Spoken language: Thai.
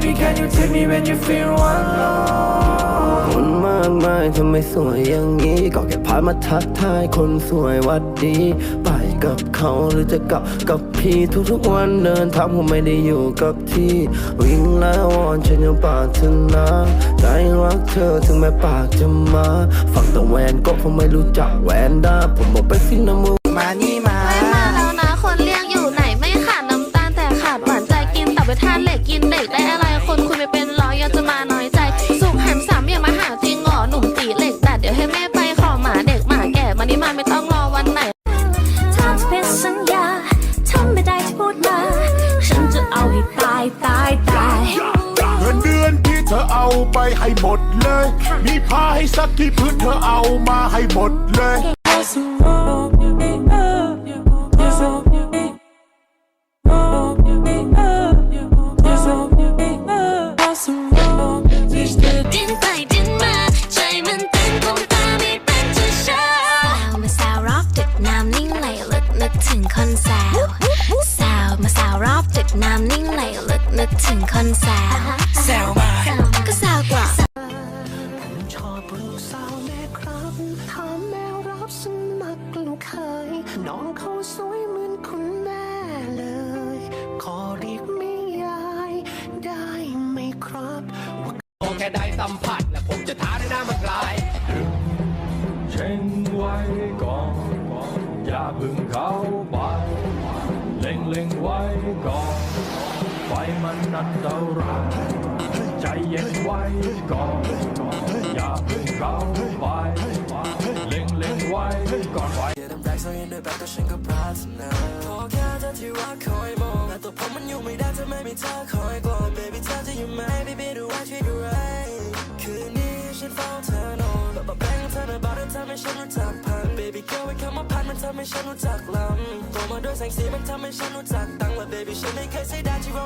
baby can you take me when you feel alone คนมากมายทำไมสวยอย่างนี้ ก็แค่พามาทักทายคนสวยวัดดี ไปกับเขาหรือจะกลับกับพี่ทุกๆวันเดินทางผมไม่ได้อยู่กับที่ วิ่งแล้ววอนฉันยังปรารถนาใจรักเธอถึงแม้ปากจะมา ฝั่งตะแวนก็ผมไม่รู้จักแวนด้าผมบอกไปสินะมึงมานี่มา นี่มาไม่ต้องรอวันไหน ถ้าเป็นสัญญาทำไม่ได้ที่พูดมา ฉันจะเอาให้ตายตายตาย เงินเดือนที่เธอเอาไปให้หมดเลย มีผ้าให้ซักที่พื้นเธอเอามาให้หมดเลยดิ้ ถึงคนสาวสาวมาสาวรอบดึกน้ำนิ่งไหลลึกนึกถึงคนสาวแซวมาก็สาวกว่าชอบลูกสาวแม่ครับถามแมวรับสมัครลูกเคยน้องเขาสวยเหมือนคุณแม่เลย ขอเรียกแม่ยายได้ไหมครับแค่ได้สัมผัสและผมจะท้าด้วยหน้ามันกลายเช็งไว้ก่อน อย่าพึ่งเข้าไปเล็งเล็งไว้ก่อนไฟมันอันตรายใจเย็นไว้ก่อนอย่าเพึ่งเข้าไปเล็งเล็งไว้ก่อนไฟแรกซอยด้วยแบบตัวฉันก็ปรารถนาขอแค่เธอที่รักคอยมองแต่ตัวผมมันอยู่ไม่ได้ถ้าไม่มีเธอคอยกลม baby เธอจะอยู่ไหม baby ดูว่าช่วยดูไร พันมันทำให้ฉันรู้จักลำโตมาด้วยแสงสีมันทำให้ฉันรู้จักตังและ baby ฉันไม่เคยเสียดายที่เรา